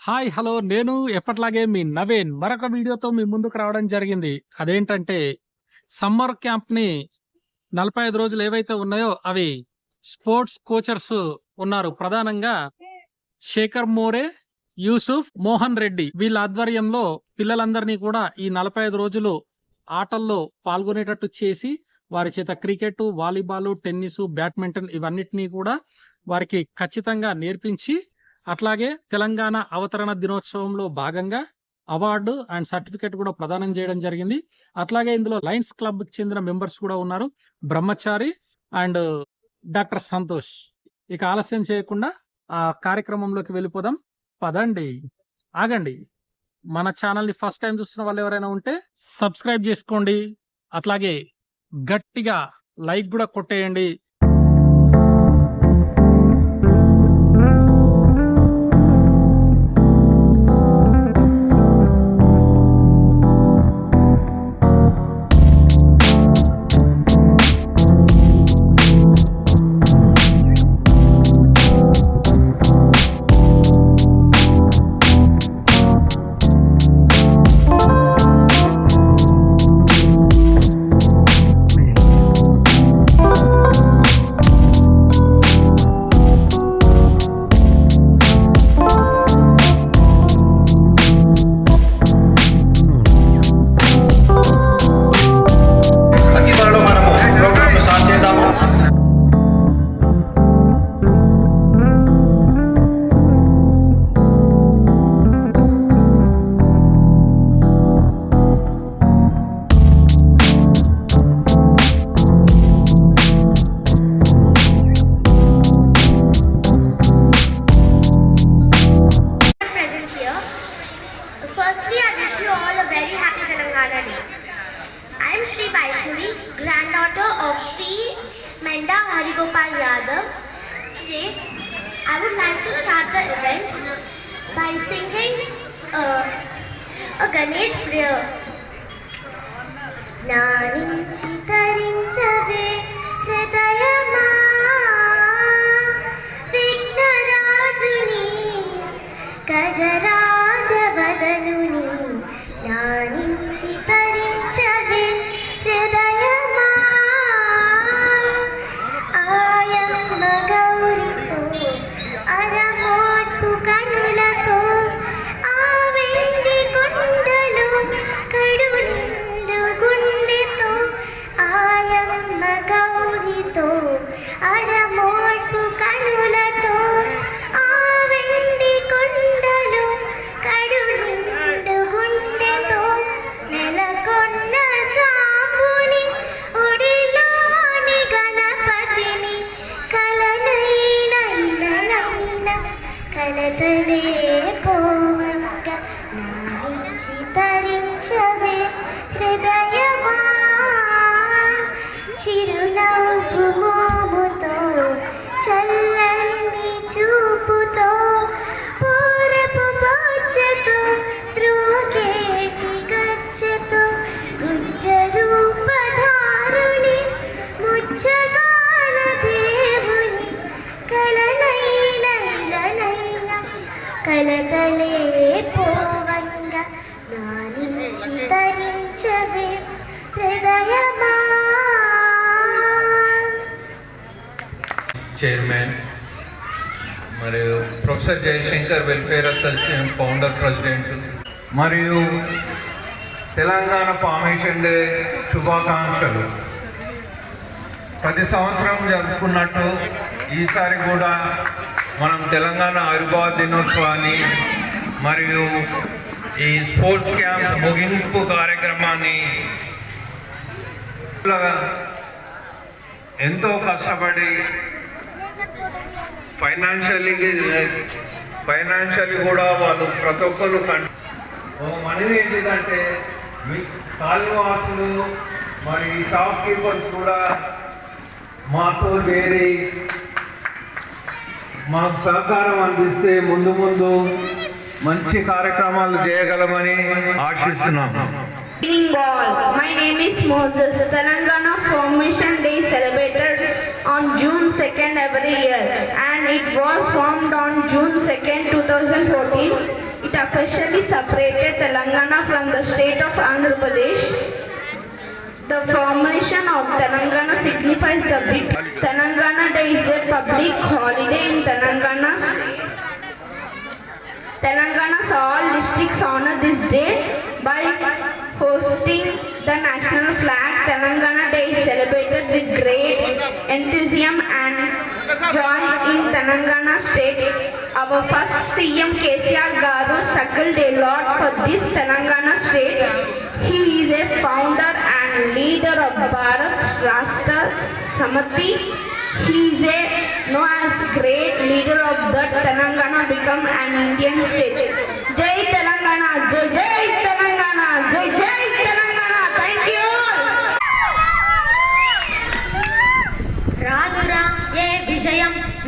Hi hello. నేను ఎప్పట్లాగే మీ నవీన్. మరొక వీడియోతో మీ ముందుకు రావడం జరిగింది. అదేంటంటే సమ్మర్ క్యాంప్ని నలభై ఐదు రోజులు ఏవైతే ఉన్నాయో అవి స్పోర్ట్స్ కోచర్స్ ఉన్నారు. ప్రధానంగా శేఖర్ మోరే యూసుఫ్ మోహన్ రెడ్డి. వీళ్ళ ఆధ్వర్యంలో పిల్లలందరినీ కూడా ఈ నలభై ఐదు రోజులు ఆటల్లో పాల్గొనేటట్టు చేసి వారి చేత క్రికెట్ వాలీబాల్ టెన్నిస్ బ్యాడ్మింటన్ ఇవన్నిటినీ కూడా వారికి ఖచ్చితంగా నేర్పించి అట్లాగే తెలంగాణ అవతరణ దినోత్సవంలో భాగంగా అవార్డు అండ్ సర్టిఫికెట్ కూడా ప్రదానం చేయడం జరిగింది. అట్లాగే ఇందులో లయన్స్ క్లబ్కి చెందిన మెంబర్స్ కూడా ఉన్నారు. బ్రహ్మచారి అండ్ డాక్టర్ సంతోష్. ఇక ఆలస్యం చేయకుండా ఆ కార్యక్రమంలోకి వెళ్ళిపోదాం. పదండి. ఆగండి. మన ఛానల్ని ఫస్ట్ టైం చూస్తున్న వాళ్ళు ఎవరైనా ఉంటే సబ్స్క్రైబ్ చేసుకోండి. అట్లాగే గట్టిగా లైక్ కూడా కొట్టేయండి. I am Sri Vaishnavi, granddaughter of Sri Menda Harigopal Yadav. Today, I would like to start the event by singing uh, a Ganesh prayer. నానించి తరించవే హృదయమా బొచ్చతో రోగేటి గచ్చతో గుజ్జరూపధారుని ముచ్చగాల దేవుని కలనైన ఇలనైన కలతలే పోవంగ నానించి తరించవే హృదయమా. చైర్మన్ మరియు professor Jayashankar welfare association founder president. మరియు Telangana formation day శుభాకాంక్షలు. ప్రతి సంవత్సరం జరుపుకున్నట్టు ఈసారి కూడా మనం తెలంగాణ ఆవిర్భావ దినోత్సవాన్ని మరియు ఈ స్పోర్ట్స్ క్యాంప్ ముగింపు కార్యక్రమాన్ని ఎంతో కష్టపడి ఫైనాన్షియల్లీ ఫైనాన్షియల్లీ కూడా వాళ్ళు ప్రతి ఒక్కరు మనవి ఏంటిదంటే మీ కాలనివాసులు మరి షాప్ కీపర్స్ కూడా మాతో వేరే మాకు సహకారం అందిస్తే ముందు ముందు మంచి కార్యక్రమాలు చేయగలమని ఆశిస్తున్నాం Evening all. My name is Moses. Telangana Formation Day celebrated on June 2nd every year and it was formed on June 2nd, 2014, it officially separated Telangana from the state of Andhra Pradesh. The formation of Telangana signifies the big Telangana Day is a public holiday in Telangana. Telangana's all districts honor this day by hosting the national flag. Telangana Day is celebrated with great enthusiasm and joy in Telangana state. Our first CM KCR Garu struggled a lot for this Telangana state. He is a founder and leader of Bharat Rashtra Samati. He is a known as great leader of the Telangana become an Indian state. Jai Telangana, Jai Jai Telangana, Jai Jai Telangana.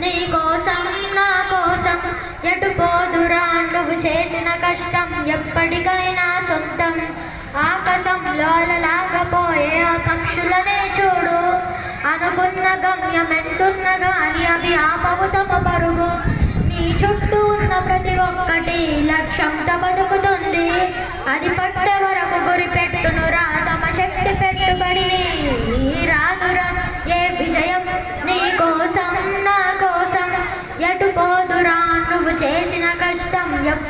నీ కోసం నా కోసం ఎటు పోదురా నువ్వు చేసిన కష్టం ఎప్పటికైనా సొంతం. ఆకాశంలో లాగపోయే ఆ పక్షులనే చూడు. అనుకున్న గమ్యం ఎంతున్న గాని అవి ఆపవు తమ పరుగు. నీ చుట్టూ ఉన్న ప్రతి ఒక్కటి లక్ష్యంతో బతుకుతుంది. అది పట్టే వరకు గురి పెట్టునురా తమ శక్తి పెట్టుబడిని. రాదురా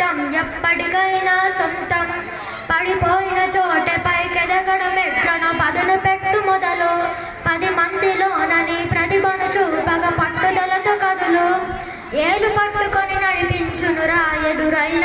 చేసిన ఎప్పటికైనా సొంతం. పడిపోయిన చోటే పైకెదగడం ఎట్లను పదును పెట్టు మొదలు. పది మందిలోనని ప్రతిభను చూపగ పట్టుదలతో కదులు. ఏలు పట్టుకొని నడిపించును ఎదురైన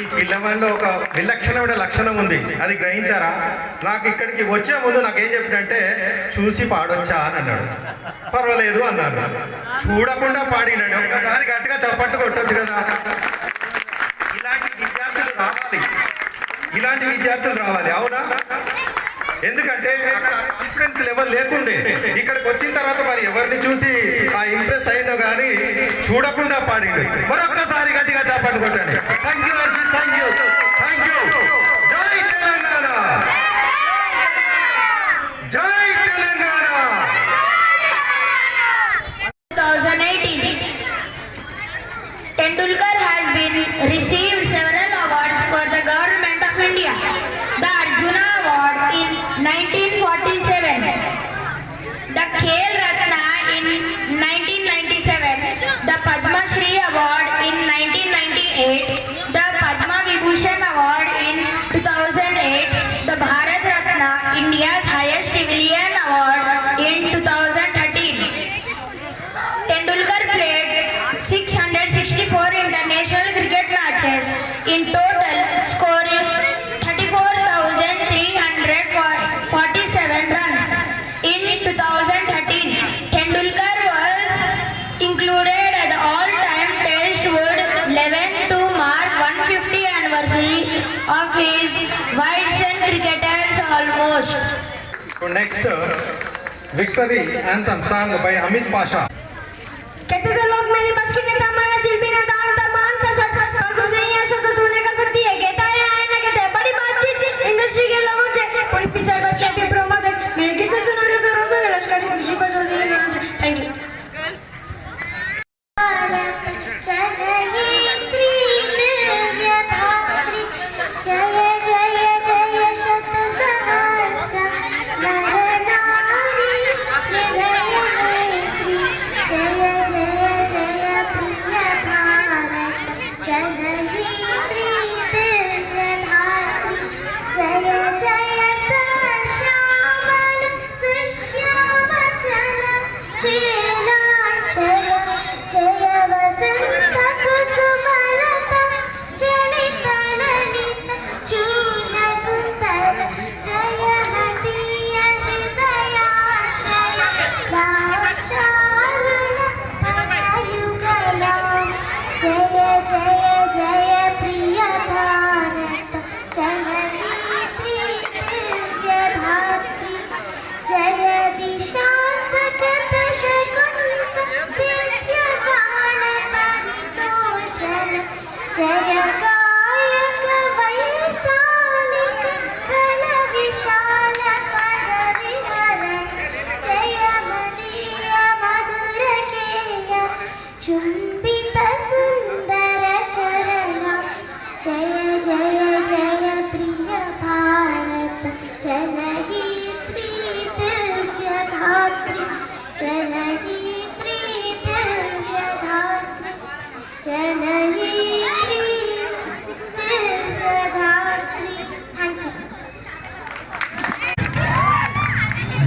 ఈ పిల్లవాళ్ళలో ఒక విలక్షణమైన లక్షణం ఉంది. అది గ్రహించారా? నాకు ఇక్కడికి వచ్చే ముందు నాకేం చెప్పినంటే చూసి పాడొచ్చా? అని అన్నాడు. పర్వాలేదు అన్నారు చూడకుండా పాడినాడు. ఒక్కసారి గట్టిగా చప్పట్టు కొట్టచ్చు కదా. ఇలాంటి విద్యార్థులు రావాలి. ఇలాంటి విద్యార్థులు రావాలి. అవునా? ఎందుకంటే అక్కడ కాన్ఫిడెన్స్ లెవెల్ లేకుండే. ఇక్కడికి వచ్చిన తర్వాత మరి ఎవరిని చూసి ఆ ఇంప్రెస్ అయిందో కానీ చూడకుండా పాడిండు. మరొక్కసారి గట్టిగా చాపండి thank you thank you of his wides and cricketers almost. So next, uh, Victory Anthem sung by Amit Pasha.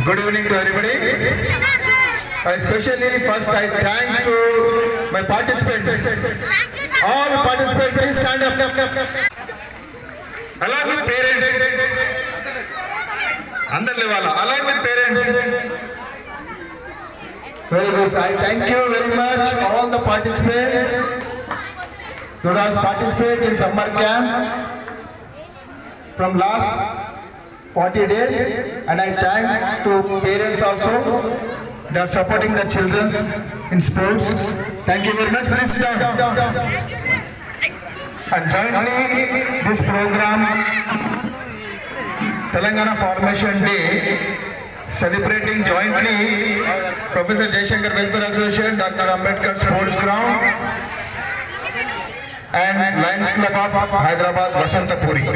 Good evening to everybody. Especially first I thanks to my participants. All participants, please stand up. Along with parents. Along with parents. Very good. I thank you very much all the participants who has participated in summer camp from last 40 days and I thanks to parents also that are supporting the children in sports. Thank you very much. Please down. And jointly this program Telangana Formation Day celebrating jointly Professor Jaishankar Welfare Association, Dr. Ambedkar Sports Ground and Lions Club of Hyderabad Vasantapuri.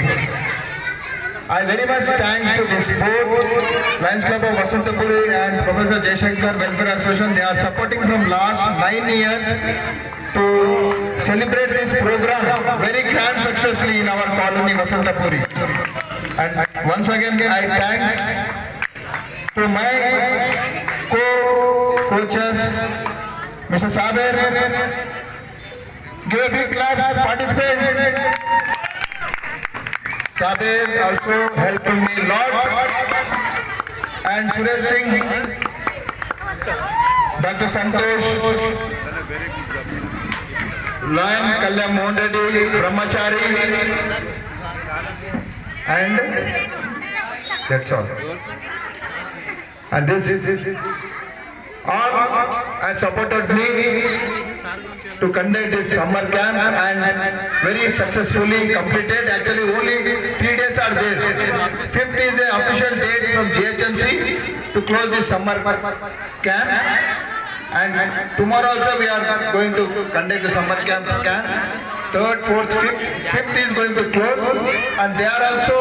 I very much thanks to this board, Lions Club of Vasantapuri and Professor Jaishankar Welfare Association. They are supporting from last nine years to celebrate this program very grand successfully in our colony Vasantapuri. And once again, I thanks to my co-coaches, Mr. Saber. Give a big clap participants. Saber also helping me a lot. And Suresh Singh, Dr. Santosh, Lion Kalyan Mohan Reddy, Brahmachari, and that's all. And this all has supported me to conduct this summer camp and very successfully completed. Actually, only three days are there. Fifth is the official date from GHMC to close this summer camp. And tomorrow also we are going to conduct the summer camp. camp Third, fourth, fifth. Fifth is going to close and they are also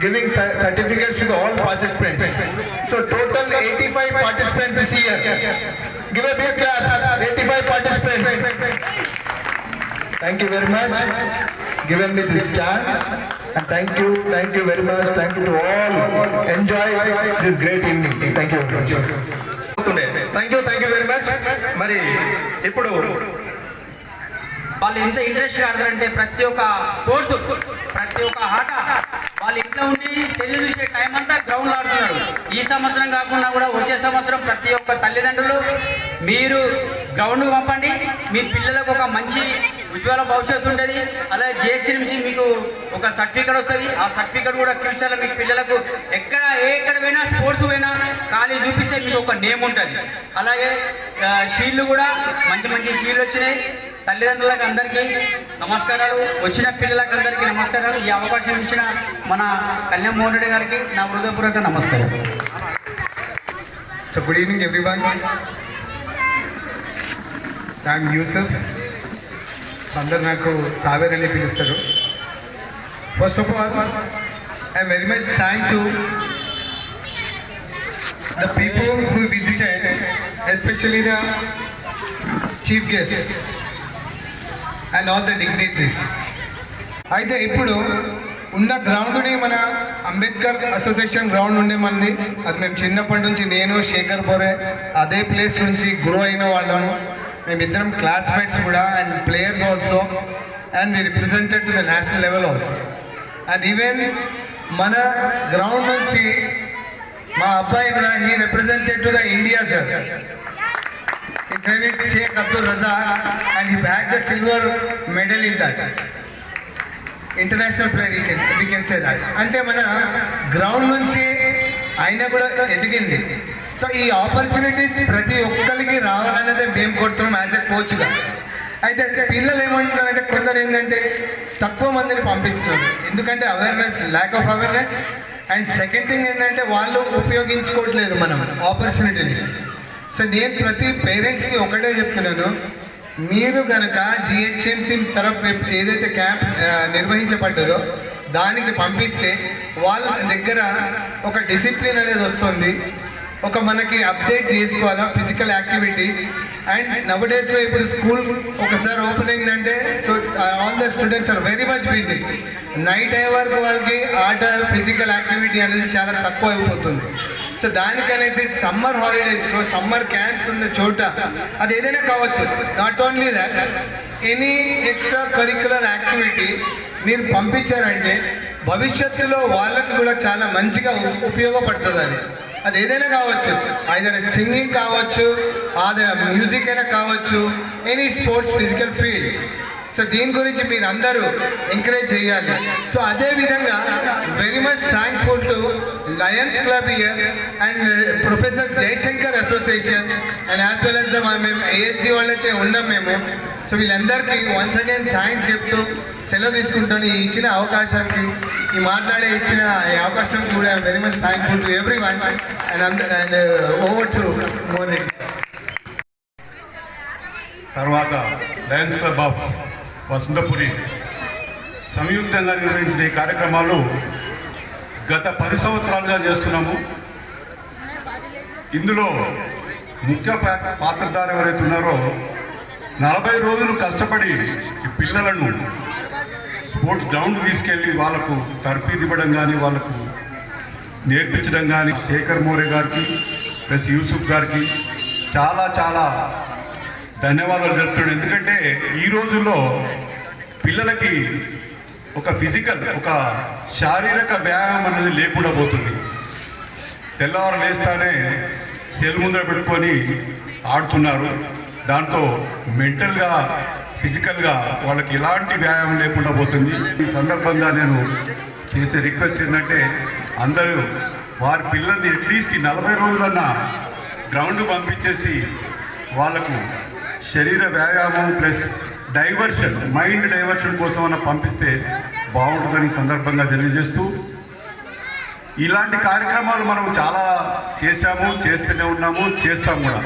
giving cer- certificates to the all participants. So total 85 participants this year. Give a big clap, 85 participants. Thank you very much, given me this chance. And thank you, thank you very much, thank you to all. Enjoy this great evening. Thank you very much. Thank you thank you very much మరి ఇప్పుడు వాళ్ళు ఎంత interest ఆడతారంటే ప్రతి ఒక్క sports ప్రతి ఒక్క ఆట వాళ్ళు ఇంట్లో ఉండి సెల్ చూసే టైం అంతా గ్రౌండ్ ఆడుతున్నారు. ఈ సంవత్సరం కాకుండా కూడా వచ్చే సంవత్సరం ప్రతి ఒక్క తల్లిదండ్రులు మీరు గ్రౌండ్ పంపండి. మీ పిల్లలకు ఒక మంచి ఉజ్వల భవిష్యత్తు ఉంటుంది అలాగే జిహెచ్ నుంచి మీకు ఒక సర్టిఫికేట్ వస్తుంది. ఆ సర్టిఫికేట్ కూడా ఫ్యూచర్లో మీ పిల్లలకు ఎక్కడ ఏ ఎక్కడ పోయినా స్పోర్ట్స్ పోయినా ఖాళీ చూపిస్తే మీకు ఒక నేమ్ ఉంటుంది. అలాగే షీల్డ్లు కూడా మంచి మంచి షీల్డ్లు వచ్చినాయి. తల్లిదండ్రులకు అందరికీ నమస్కారాలు. వచ్చిన పిల్లలకు అందరికీ నమస్కారాలు. ఈ అవకాశం ఇచ్చిన మన కళ్యాణ్ మోహన్ రెడ్డి గారికి నా హృదయపూర్వక నమస్కారం. So good evening everyone I'm Yusuf so అందరు నాకు సావేర్ అని పిలుస్తారు. First of all I very much thank to the people who visited especially the chief guest and all the dignitaries అయితే ఇప్పుడు ఉన్న గ్రౌండ్ని మన అంబేద్కర్ అసోసియేషన్ గ్రౌండ్ ఉండే మంది అది మేము చిన్నప్పటి నుంచి నేను శేఖర్ బోరే అదే ప్లేస్ నుంచి గ్రో అయిన వాళ్ళము. మేమిద్దరం క్లాస్మేట్స్ కూడా and players also and we represented to the national level also and even మన గ్రౌండ్ నుంచి మా అబ్బాయి కూడా he represented to the India sir private name is Sheikh Abdul Razak and he bagged the silver medal in that. International player we can we can say that అంటే మన ground నుంచి అయినా కూడా ఎదిగింది. సో ఈ ఆపర్చునిటీస్ ప్రతి ఒక్కరికి రావాలనేదే మేము కోరుతున్నాం యాజ్ ఎ కోచ్గా అయితే పిల్లలు ఏమంటున్నారంటే కొందరు ఏంటంటే తక్కువ మందిని పంపిస్తున్నారు. ఎందుకంటే awareness lack of awareness and second thing ఏంటంటే వాళ్ళు ఉపయోగించుకోవట్లేదు మనం ఆపర్చునిటీని సో నేను ప్రతి పేరెంట్స్కి ఒకటే చెప్తున్నాను. మీరు కనుక జిహెచ్ఎంసీ తరఫు ఏదైతే క్యాంప్ నిర్వహించబడ్డదో దానికి పంపిస్తే వాళ్ళ దగ్గర ఒక డిసిప్లిన్ అనేది వస్తుంది. ఒక మనకి అప్డేట్ చేసుకోవాలా ఫిజికల్ యాక్టివిటీస్. అండ్ నవ్ డేస్లో ఇప్పుడు స్కూల్ ఒకసారి ఓపెన్ అయిందంటే so all the students are very much busy. Night అయ్యే వరకు వాళ్ళకి ఆట ఫిజికల్ యాక్టివిటీ అనేది చాలా తక్కువ అయిపోతుంది. సో దానికనేసి సమ్మర్ హాలిడేస్లో సమ్మర్ క్యాంప్స్ ఉన్న చోట అది ఏదైనా కావచ్చు. Not only that any extracurricular activity మీరు పంపించారంటే భవిష్యత్తులో వాళ్ళకి కూడా చాలా మంచిగా ఉపయోగపడుతుంది అది అది ఏదైనా కావచ్చు. ఐదర్ సింగింగ్ కావచ్చు అదే మ్యూజిక్ అయినా కావచ్చు any sports physical field so దీని గురించి మీరు అందరూ ఎంకరేజ్ చేయాలి. సో అదే విధంగా very much thankful to Lions Club year and professor Jayashankar association and as well as the మేము ఏఎస్సీ వాళ్ళైతే ఉన్నాం మేము. సో వీళ్ళందరికీ వన్స్ అగైన్ థ్యాంక్స్ చెప్తూ సెలవు తీసుకుంటాను. ఈ ఇచ్చిన అవకాశానికి ఈ మాట్లాడే ఇచ్చిన ఈ అవకాశం కూడా very much thankful to every one and అందర్ అండ్ ఓవర్ టు మోర్ తర్వాత లయన్స్ క్లబ్ ఆఫ్ వసంతపురి సంయుక్తంగా నిర్వహించిన ఈ కార్యక్రమాలు గత పది సంవత్సరాలుగా చేస్తున్నాము. ఇందులో ముఖ్య పాత్రధారు ఎవరైతే ఉన్నారో నలభై రోజులు కష్టపడి ఈ పిల్లలను స్పోర్ట్స్ గ్రౌండ్ తీసుకెళ్ళి వాళ్ళకు తర్ఫీదు ఇవ్వడం కానీ వాళ్ళకు నేర్పించడం కానీ శేఖర్ మోరే గారికి ప్లస్ యూసుఫ్ గారికి చాలా చాలా ధన్యవాదాలు జరుపుతున్నాడు ఎందుకంటే ఈ రోజుల్లో పిల్లలకి ఒక ఫిజికల్ ఒక శారీరక వ్యాయామం అనేది లేకుండా పోతుంది. తెల్లవారు లేస్తానే సెల్ ముందర పెట్టుకొని ఆడుతున్నారు. దాంతో మెంటల్గా ఫిజికల్గా వాళ్ళకి ఎలాంటి వ్యాయామం లేకుండా పోతుంది. ఈ సందర్భంగా నేను చేసే రిక్వెస్ట్ ఏంటంటే అందరూ వారి పిల్లల్ని అట్లీస్ట్ నలభై రోజులన్నా గ్రౌండ్ పంపించేసి వాళ్ళకు శరీర వ్యాయామం ప్లస్ డైవర్షన్ మైండ్ డైవర్షన్ కోసం అన్న పంపిస్తే బాగుంటుందని సందర్భంగా తెలియజేస్తూ ఇలాంటి కార్యక్రమాలు మనం చాలా చేశాము చేస్తూనే ఉన్నాము చేస్తాం కూడా.